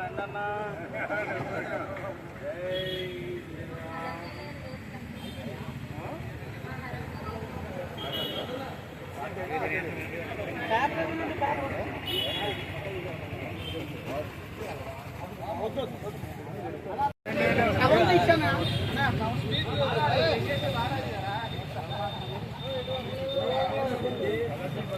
రండన్నా ఇచ్చానా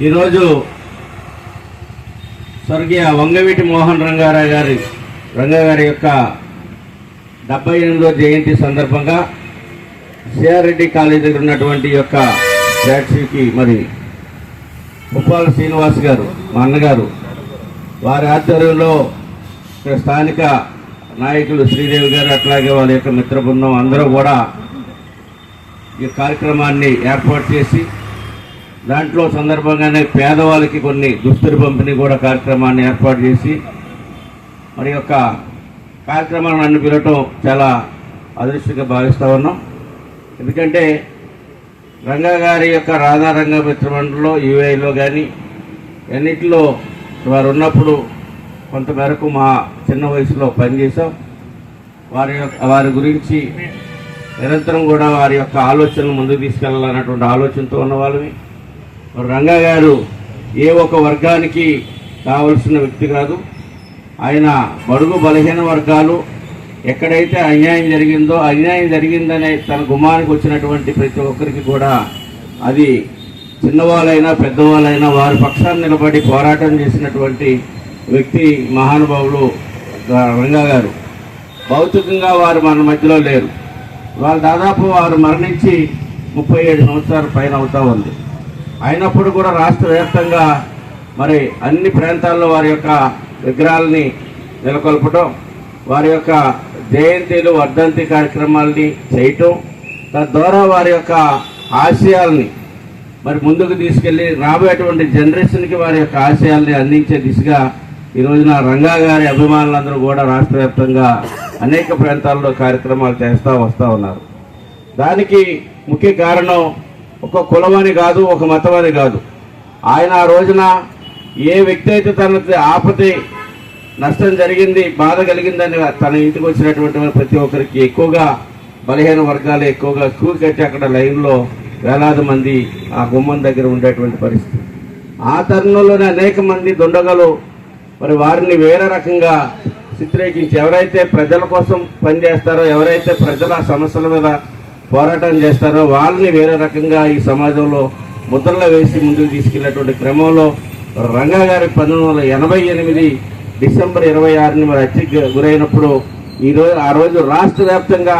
ఈరోజు స్వర్గీయ వంగవీటి మోహన్ రంగారావు గారి రంగా గారి యొక్క డెబ్బై ఎనిమిదో జయంతి సందర్భంగా సిఆర్రెడ్డి కాలేజీ దగ్గర ఉన్నటువంటి యొక్క ఫ్లాట్సీకి మరి ఉప్పాల శ్రీనివాస్ గారు మా అన్నగారు వారి ఆధ్వర్యంలో ఇక్కడ స్థానిక నాయకులు శ్రీదేవి గారు అట్లాగే వాళ్ళ యొక్క మిత్ర బృందం అందరూ కూడా ఈ కార్యక్రమాన్ని ఏర్పాటు చేసి దాంట్లో సందర్భంగానే పేదవాళ్ళకి కొన్ని దుస్తులు పంపిణీ కూడా కార్యక్రమాన్ని ఏర్పాటు చేసి మరి యొక్క కార్యక్రమాన్ని నన్ను పిలవటం చాలా అదృష్టంగా భావిస్తూ ఉన్నాం. ఎందుకంటే రంగా గారి యొక్క రాధా రంగ మిత్రమండలిలో కానీ అన్నిటిలో వారు ఉన్నప్పుడు కొంతమేరకు మా చిన్న వయసులో పనిచేసాం వారి యొక్క వారి గురించి నిరంతరం కూడా వారి యొక్క ఆలోచనలు ముందుకు తీసుకెళ్ళాలన్నటువంటి ఆలోచనతో ఉన్న వాళ్ళని రంగా గారు ఏ ఒక వర్గానికి కావలసిన వ్యక్తి కాదు. ఆయన బడుగు బలహీన వర్గాలు ఎక్కడైతే అన్యాయం జరిగిందో అన్యాయం జరిగిందనే తన గుమ్మానికి వచ్చినటువంటి ప్రతి ఒక్కరికి కూడా అది చిన్నవాళ్ళైనా పెద్దవాళ్ళైనా వారి పక్షాన్ని నిలబడి పోరాటం చేసినటువంటి వ్యక్తి మహానుభావులు రంగా గారు. భౌతికంగా వారు మన మధ్యలో లేరు. వాళ్ళు దాదాపు వారు మరణించి ముప్పై ఏడు సంవత్సరాల పైన అవుతూ ఉంది. అయినప్పుడు కూడా రాష్ట్ర వ్యాప్తంగా మరి అన్ని ప్రాంతాల్లో వారి యొక్క విగ్రహాలని నెలకొల్పడం వారి యొక్క జయంతిలు వర్ధంతి కార్యక్రమాలని చేయటం తద్వారా వారి యొక్క ఆశయాల్ని మరి ముందుకు తీసుకెళ్ళి రాబోయేటువంటి జనరేషన్కి వారి యొక్క ఆశయాల్ని అందించే దిశగా ఈ రోజున రంగా గారి అభిమానులందరూ కూడా రాష్ట్ర వ్యాప్తంగా అనేక ప్రాంతాల్లో కార్యక్రమాలు చేస్తూ వస్తూ ఉన్నారు. దానికి ముఖ్య కారణం ఒక కులమని కాదు ఒక మతమని కాదు. ఆయన ఆ రోజున ఏ వ్యక్తి అయితే తన ఆపతి నష్టం జరిగింది బాధ కలిగిందని తన ఇంటికి వచ్చినటువంటి ప్రతి ఒక్కరికి ఎక్కువగా బలహీన వర్గాలు ఎక్కువగా క్యూ కట్టి అక్కడ లైన్లో వేలాది మంది ఆ గుమ్మం దగ్గర ఉండేటువంటి పరిస్థితి. ఆ తరుణంలోనే అనేక మంది దుండగలు మరి వారిని వేరే రకంగా చిత్రీకరించి ఎవరైతే ప్రజల కోసం పనిచేస్తారో ఎవరైతే ప్రజల సమస్యల మీద పోరాటం చేస్తారో వాళ్ళని వేరే రకంగా ఈ సమాజంలో ముద్రలు వేసి ముందుకు తీసుకెళ్ళేటువంటి క్రమంలో రంగా గారి పంతొమ్మిది వందల ఎనభై ఎనిమిది డిసెంబర్ ఇరవై ఆరుని మరి హత్యకి గురైనప్పుడు ఈ రోజు ఆ రోజు రాష్ట్ర వ్యాప్తంగా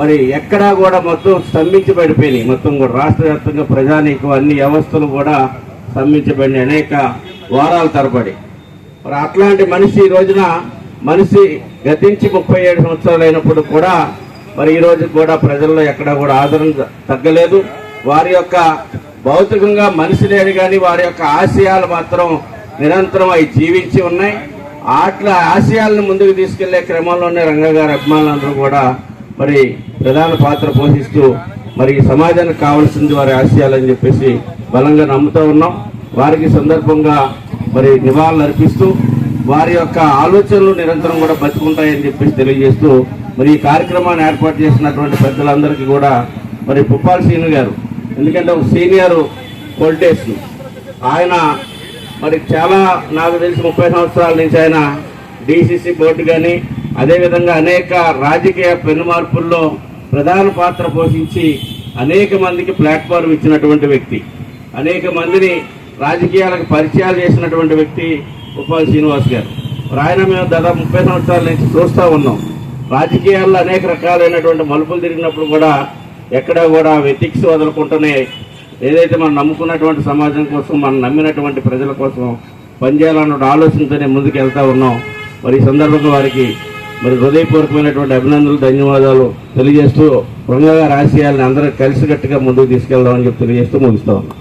మరి ఎక్కడా కూడా మొత్తం స్తంభించి పడిపోయినాయి మొత్తం కూడా రాష్ట్ర వ్యాప్తంగా ప్రజానీకం అన్ని వ్యవస్థలు కూడా స్తంభించబడిన అనేక వారాల తరబడి. మరి అట్లాంటి మనిషి ఈ రోజున మనిషి గతించి ముప్పై ఏడు సంవత్సరాలు అయినప్పుడు కూడా మరి ఈ రోజు కూడా ప్రజల్లో ఎక్కడా కూడా ఆదరణ తగ్గలేదు. వారి యొక్క భౌతికంగా మనిషి లేడు కానీ వారి యొక్క ఆశయాలు మాత్రం నిరంతరం అవి జీవించి ఉన్నాయి. ఆటల ఆశయాలను ముందుకు తీసుకెళ్ళే క్రమంలోనే రంగగారి అభిమానులందరూ కూడా మరి ప్రధాన పాత్ర పోషిస్తూ మరి సమాజానికి కావాల్సింది వారి ఆశయాలని చెప్పేసి బలంగా నమ్ముతూ ఉన్నాం. వారికి సందర్భంగా మరి నివాళులు అర్పిస్తూ వారి యొక్క ఆలోచనలు నిరంతరం కూడా బతుకుంటాయని చెప్పేసి తెలియజేస్తూ మరి ఈ కార్యక్రమాన్ని ఏర్పాటు చేసినటువంటి పెద్దలందరికీ కూడా మరి పుప్పాల్ శ్రీను గారు ఎందుకంటే ఒక సీనియర్ పొలిటేషన్ ఆయన మరి చాలా నాకు తెలిసి ముప్పై సంవత్సరాల నుంచి ఆయన డిసిసి బోర్డు కానీ అదేవిధంగా అనేక రాజకీయ పెను మార్పుల్లో ప్రధాన పాత్ర పోషించి అనేక మందికి ప్లాట్ఫారం ఇచ్చినటువంటి వ్యక్తి. అనేక మందిని రాజకీయాలకు పరిచయాలు చేసినటువంటి వ్యక్తి ఉపాధి శ్రీనివాస్ గారు. ఆయన మేము దాదాపు ముప్పై సంవత్సరాల నుంచి చూస్తూ ఉన్నాం. రాజకీయాల్లో అనేక రకాలైనటువంటి మలుపులు తిరిగినప్పుడు కూడా ఎక్కడా కూడా వెతిక్స్ వదలకుండానే ఏదైతే మనం నమ్ముకున్నటువంటి సమాజం కోసం మనం నమ్మినటువంటి ప్రజల కోసం పనిచేయాలన్న ఆలోచనతోనే ముందుకు వెళ్తా ఉన్నాం. మరి ఈ సందర్భంగా వారికి మరి హృదయపూర్వకమైనటువంటి అభినందనలు ధన్యవాదాలు తెలియజేస్తూ బృంగగా రాజకీయాలను అందరూ కలిసికట్టుగా ముందుకు తీసుకెళ్దామని చెప్పి తెలియజేస్తూ ముగిస్తా ఉన్నాం.